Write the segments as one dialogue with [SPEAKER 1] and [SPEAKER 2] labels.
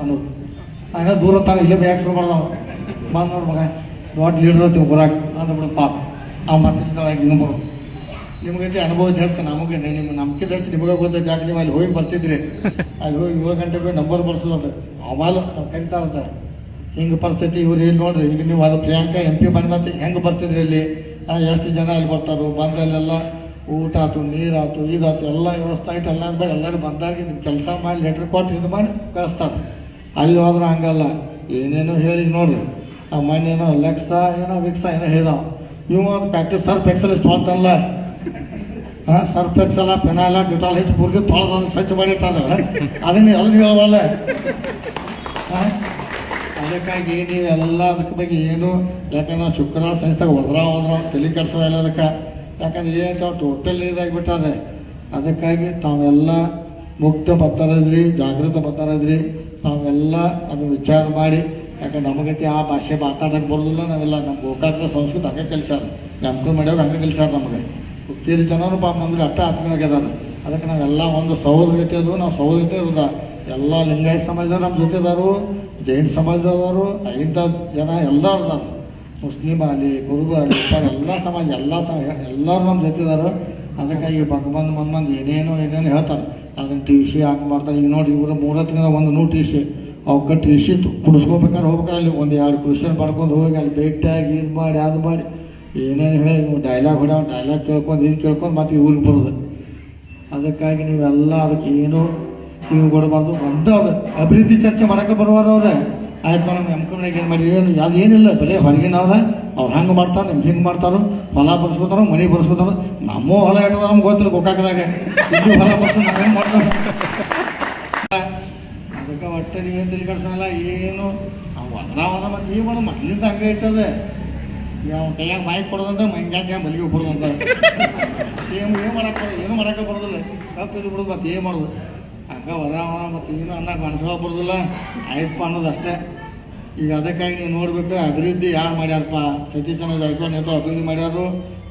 [SPEAKER 1] ಅನ್ನೋದು. ಹಂಗ ದೂರ ತಾನ ಇಲ್ಲೇ ಬೇಗ ಶುರು ಮಾಡ್ದವ. ಬಂದ್ ನೋಡಿ ಮಗ, ದೊಡ್ಡ ಲೀಡರ್ ಐತಿ ಬರಾಕ್. ಅಂದ್ಬಿಡು ಪಾಪ. ಆ ಮತ್ತೆ ಹಿಂಗೆ ಬರೋದು ನಿಮ್ಗೈತಿ ಅನುಭವ ಜಾಸ್ತಿ, ನಮಗೆ ನಿಮ್ಮ ನಂಬಿಕೆ ಜಾಸ್ತಿ, ನಿಮಗೆ ಗೊತ್ತ ಯಾಕೆ ನೀವು ಅಲ್ಲಿ ಹೋಗಿ ಬರ್ತಿದ್ರಿ ಅಲ್ಲಿ ಹೋಗಿ ಏಳು ಹೋಗಿ ನಂಬರ್ ಬರ್ಸೋದು ಅವಾಲು ನಾವು ಹಿಂಗೆ ಪರಿಸ್ಥಿತಿ, ಇವ್ರು ಇಲ್ಲಿ ನೋಡ್ರಿ? ಈಗ ನೀವು ಅಲ್ಲಿ ಪ್ರಿಯಾಂಕಾ ಎಂ ಪಿ ಬಂದ್ ಮತ್ತೆ ಹೆಂಗೆ ಬರ್ತಿದ್ರಿ ಇಲ್ಲಿ? ಎಷ್ಟು ಜನ ಅಲ್ಲಿ ಬರ್ತಾರೋ? ಬಂದಲ್ಲೆಲ್ಲ ಊಟ ಆಯ್ತು ನೀರಾಯ್ತು ಇದಾಯ್ತು ಎಲ್ಲ ವ್ಯವಸ್ಥೆ ಆಯ್ತು. ಎಲ್ಲ ಬೇರೆ ಎಲ್ಲರೂ ಬಂದಾಗ ನಿಮ್ಮ ಕೆಲಸ ಮಾಡಿ ಲೆಟ್ರ್ ಕೊಟ್ಟು ಇದು ಮಾಡಿ ಕಳಿಸ್ತಾರೆ. ಅಲ್ಲಿ ಹೋದ್ರೆ ಹಂಗಲ್ಲ. ಏನೇನೋ ಹೇಳಿ ನೋಡ್ರಿ. ಆ ಮನೇನೋ ಲೆಕ್ಸ ಏನೋ ವಿಕ್ಸ ಏನೋ ಹೇಳಿದಾವ. ಇವ ಒಂದು ಪ್ಯಾಕ್ಟಿಸ್ ಸರ್ಫ್ ಎಕ್ಸಲಿಸ್ಟ್ ಅಂತಲ್ಲ ಹಾ ಸರ್ಫ್ ಎಕ್ಸಲ್ಲ ಪೆನಾಲ ಡಿಟಾಲ್ ಹೆಚ್ಚು ಪೂರ್ತಿ ತೊಳೆದನ್ನು ಸ್ವಚ್ಛ ಮಾಡಿಟ್ಟಾರ. ಅದನ್ನ ಎಲ್ಲ ಹೇಳವಲ್ಲ. ಹಾಂ ಅದಕ್ಕಾಗಿ ನೀವೆಲ್ಲ ಅದಕ್ಕೆ ಬಗ್ಗೆ ಏನು, ಯಾಕಂದ್ರೆ ಶುಕ್ರವಾರ ಸಂಸ್ಥೆಗೆ ಹೋದ್ರ ಹೋದ್ರ ತಲೆ ಕೆಡ್ಸೋದಿಲ್ಲ ಅದಕ್ಕೆ. ಯಾಕಂದ್ರೆ ಏನು ಟೋಟಲ್ ಇದಾಗಿಬಿಟ್ಟಾರೆ ಅದಕ್ಕಾಗಿ ತಾವೆಲ್ಲ ಮುಕ್ತ ಬರ್ತಾರದ್ರಿ ಜಾಗೃತ ಬರ್ತಾರದ್ರಿ ತಾವೆಲ್ಲ ಅದನ್ನು ವಿಚಾರ ಮಾಡಿ. ಯಾಕಂದ್ರೆ ನಮಗತಿ ಆ ಭಾಷೆ ಮಾತಾಡಕ್ಕೆ ಬರೋದಿಲ್ಲ, ನಾವೆಲ್ಲ ನಮ್ಮ ಗೋಕಾಕದ ಸಂಸ್ಕೃತಿ ಹಂಗೆ ಕಲಿಸ್ಯಾರ. ನಮ್ಮ ಮಾಡ್ಯಾವ ಹಂಗೆ ಕಲಿಸ್ಯಾರ ನಮಗೆ. ಹುಕ್ಕೇರಿ ಜನರು ಪಾಪ ನಮ್ಗೆ ಅಟ್ಟ ಆತ್ಮೀಯ ಆಗ್ಯದಾರ ಅದಕ್ಕೆ ನಾವೆಲ್ಲ ಒಂದು ಸಹೋದರತೆ ಅದು, ನಾವು ಸಹೋದರತೆ ಇರೋದ. ಎಲ್ಲ ಲಿಂಗಾಯತ ಸಮಾಜದವ್ರು ನಮ್ಮ ಜೊತೆ ಇದಾರು, ಜೈನ್ ಸಮಾಜದವರು ಐದ ಜನ ಎಲ್ಲ ಇದಾರ. ಮುಸ್ಲಿಂ ಆಗಲಿ ಗುರುಗಳು ಆಗಲಿ ಎಲ್ಲ ಸಮಾಜ, ಎಲ್ಲ ಸಮ ಎಲ್ಲರೂ ನಮ್ಮ ಜೊತೆ ಈ ಅದಕ್ಕಾಗಿ ಬಂದು ಮಂದ್ ಮಂದಿ ಏನೇನೋ ಏನೇನೋ ಹೇಳ್ತಾರೆ. ಅದನ್ನು ಟಿ ಸಿ ಹಾಕಿ ಮಾಡ್ತಾರೆ. ಈಗ ನೋಡಿ, ಇವರು ಮೂರತ್ತಿನ ಒಂದು ನೂರು ಟಿ ಸಿ ಅವಕ್ಕೆ ಟಿ ಸಿ ಕುಡಿಸ್ಕೋಬೇಕಾದ್ರೆ ಹೋಗ್ಬೇಕಾರೆ ಅಲ್ಲಿ ಒಂದು ಎರಡು ಕ್ರಿಶ್ಚಿಯನ್ ಪಡ್ಕೊಂಡು ಹೋಗಿ ಅಲ್ಲಿ ಭೇಟಿಯಾಗಿ ಇದು ಮಾಡಿ, ಅದು ಮಾಡಿ. ಏನೇನು ಹೇಳಿ ನೀವು ಡೈಲಾಗ್ ಹೊಡ್ಯಾವ ಡೈಲಾಗ್ ಕೇಳ್ಕೊಂಡು ಇದು ಕೇಳ್ಕೊಂಡು ಮತ್ತೆ ಇವ್ರಿಗೆ ಬರೋದು. ಅದಕ್ಕಾಗಿ ನೀವೆಲ್ಲ ಅದಕ್ಕೆ ಏನು ಕಿವಿ ಕೊಡಬಾರ್ದು ಒಂದು ಅದು ಅಭಿವೃದ್ಧಿ ಚರ್ಚೆ ಮಾಡೋಕ್ಕೆ ಬರುವಾರ ಅವ್ರೆ ಆಯ್ತು ಮೇಡಮ್ ಎಂ ಕಮ್ನಾಗ ಏನು ಮಾಡಿ ಏನು ಅದು ಏನಿಲ್ಲ, ಬರೀ ಹೊರಗಿನವ್ರೆ ಅವ್ರು ಹಂಗೆ ಮಾಡ್ತಾರೆ ನಿಮ್ಗೆ ಹಿಂಗೆ ಮಾಡ್ತಾರೆ, ಹೊಲ ಬರ್ಸ್ಕೊತಾರೋ ಮನೆ ಬರ್ಸ್ಕೊತಾರೋ ನಮ್ಮ ಹೊಲ ಇಡೋದು ನಮ್ಗೆ ಗೊತ್ತಿಲ್ಲ ಗೋಕಾಕದಾಗ. ಇಲ್ಲಿ ಹೊಲ ಬರ್ಸೋದು ನಾವೇನು ಮಾಡ್ತಾರೆ. ಅದಕ್ಕೆ ಒಟ್ಟೆ ನೀವೇನು ತಲೆ ಕೆಡ್ಸೋಲ್ಲ ಏನು? ಅದ್ರ ಅವನ ಮತ್ತೆ ಏನು ಮಾಡೋದು ಮೊದಲಿಂದ ಹಂಗೆ ಐತದೆ ಯಾವ ಕೈಯಾಗ ಮಾಯ್ ಕೊಡೋದಂತ, ಮೈಂಗ್ಯಾಗ ಮಲ್ಲಿಗೆ ಕೊಡೋದಂತ. ಸೇಮ್ ಏನು ಮಾಡಕ್ಕೆ ಏನು ಮಾಡಕ್ಕೆ ಬರೋದಿಲ್ಲ. ಕಪ್ಪು ಇದು ಬಿಡೋದು ಮತ್ತೆ ಏನು ಮಾಡೋದು? ಹಂಗ ಒದರಾವ ಮತ್ತೆ ಏನು ಅನ್ನಕ್ಕೆ ಮನಸ್ಸು ಬರೋದಿಲ್ಲ ಆಯ್ತಪ್ಪ ಅನ್ನೋದು ಅಷ್ಟೇ. ಈಗ ಅದಕ್ಕಾಗಿ ನೀವು ನೋಡ್ಬೇಕು, ಅಭಿವೃದ್ಧಿ ಯಾರು ಮಾಡ್ಯಾರಪ್ಪ? ಸತೀಶ್ ಚಂದ್ರ ಜಾರಕಿಹೊಳಿ ನೇತು ಅಭಿವೃದ್ಧಿ ಮಾಡ್ಯಾರು.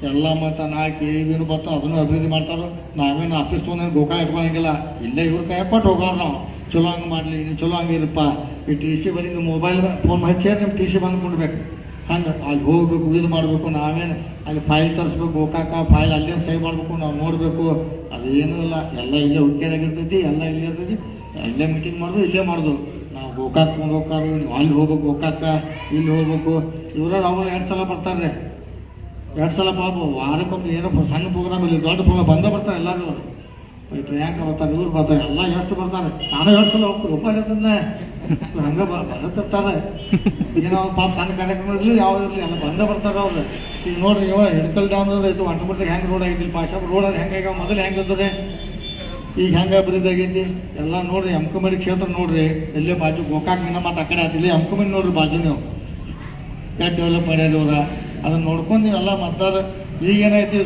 [SPEAKER 1] ಎಲ್ಲ ಮತ್ತು ನಾ ಕೆ ವಿನು ಬತ್ತು ಅದನ್ನು ಅಭಿವೃದ್ಧಿ ಮಾಡ್ತಾರೋ. ನಾವೇನು ಆಫೀಸ್ ತೊಗೊಂಡೇನು ಗೋಕಾ ಇಟ್ಕೊಳಂಗಿಲ್ಲ ಇಲ್ಲೇ ಇವ್ರ ಕೈ ಕೊಟ್ಟು ಹೋಗೋರು ನಾವು. ಚಲೋ ಹಂಗೆ ಮಾಡಲಿ, ನೀವು ಚಲೋ ಹಂಗೆ ಇರಪ್ಪ ಈ ಟಿ ಸಿ ಬರೀ ನಿಮ್ಮ ಮೊಬೈಲ್ ಫೋನ್ ಹಚ್ಚಿ ನಿಮ್ಮ ಟಿ ಸಿ ಬಂದು ಕೊಡ್ಬೇಕು. ಹಂಗೆ ಅಲ್ಲಿ ಹೋಗ್ಬೇಕು, ಇದು ಮಾಡಬೇಕು, ನಾವೇನು ಅಲ್ಲಿ ಫೈಲ್ ತರಿಸ್ಬೇಕು, ಗೋಕಾಕ ಫೈಲ್ ಅಲ್ಲೇ ಸೈ ಮಾಡಬೇಕು, ನಾವು ನೋಡಬೇಕು. ಅದೇನೂ ಇಲ್ಲ. ಎಲ್ಲ ಇಲ್ಲೇ ಹುಕ್ಕೇರಾಗಿರ್ತೈತಿ ಎಲ್ಲ ಇಲ್ಲೇ ಇರ್ತೈತಿ. ಇಲ್ಲೇ ಮೀಟಿಂಗ್ ಮಾಡೋದು, ಇಲ್ಲೇ ಮಾಡೋದು. ನಾವು ಗೋಕಾಕ್ ಹೋಗ್ಬೇಕಾರು ನೀವು ಅಲ್ಲಿ ಹೋಗ್ಬೇಕು, ಗೋಕಾಕ, ಇಲ್ಲಿ ಹೋಗ್ಬೇಕು. ಇವ್ರ ಅವ್ರು ಎರಡು ಸಲ ಬರ್ತಾರೆ ಎರಡು ಸಲ ಪಾಪ ವಾರಕ್ಕೊಮ್ಮೆ ಏನೋ ಸಣ್ಣ ಪ್ರೋಗ್ರಾಮ್ ಇಲ್ಲಿ ದೊಡ್ಡ ಪ್ರೋಗ್ರಾಮ್ ಬಂದೇ ಬರ್ತಾರೆ ಎಲ್ಲರೂ. ಪ್ರಿಯಾಂಕ ಬರ್ತಾರೆ ಇವ್ರು ಬರ್ತಾರೆ ಎಲ್ಲ ಎಷ್ಟು ಬರ್ತಾರೆ. ನಾನು ಸಲ ಹೋಗ್ತೀನಿ ಒಬ್ಬ ಹೇಳ್ತಾನೆ ಹಂಗೆ ಬರ್ತಿರ್ತಾರೆ ಏನೋ ಅವ್ರ ಪಾಪ ಸಣ್ಣ ಕಾರ್ಯಕ್ರಮ ಇರಲಿ ಯಾವ ಇರಲಿ, ಎಲ್ಲ ಬಂದೇ ಬರ್ತಾರೆ ಅವ್ರು. ಈಗ ನೋಡ್ರಿ ಇವ ಹಿಡ್ಕಲ್ ಡ್ಯಾಮ್ ಐತು ಅಂಟಮುಟ್ಟಿಗೆ ಹೆಂಗೆ ರೋಡ್ ಆಗಿದ್ದಿಲ್ಲ? ಪಾಶಾಪ್ ರೋಡ್ ಹೆಂಗೆ ಆಗ್ಯಾವ? ಮೊದಲು ಹೆಂಗೆ ಅಂದ್ರೆ ಈಗ ಹೆಂಗೆ ಅಭಿವೃದ್ಧಿ ಆಗೈತಿ? ಎಲ್ಲ ನೋಡ್ರಿ ಅಂಕಮಡಿ ಕ್ಷೇತ್ರ ನೋಡ್ರಿ. ಎಲ್ಲೇ ಬಾಜು ಗೋಕಾಕ್ ನಿನ್ನ ಮತ್ತೆ ಆ ಕಡೆ ಆತಿಲ್ಲ ಅಂಕಮಡಿ ನೋಡ್ರಿ ಬಾಜು ನೀವು. ಎಷ್ಟು ಡೆವಲಪ್ ಮಾಡ್ಯಾರ ಇವ್ರ. ಅದನ್ನ ನೋಡ್ಕೊಂಡು ನೀವೆಲ್ಲ ಮತ್ತಾರ ಈಗ ಏನೈತಿ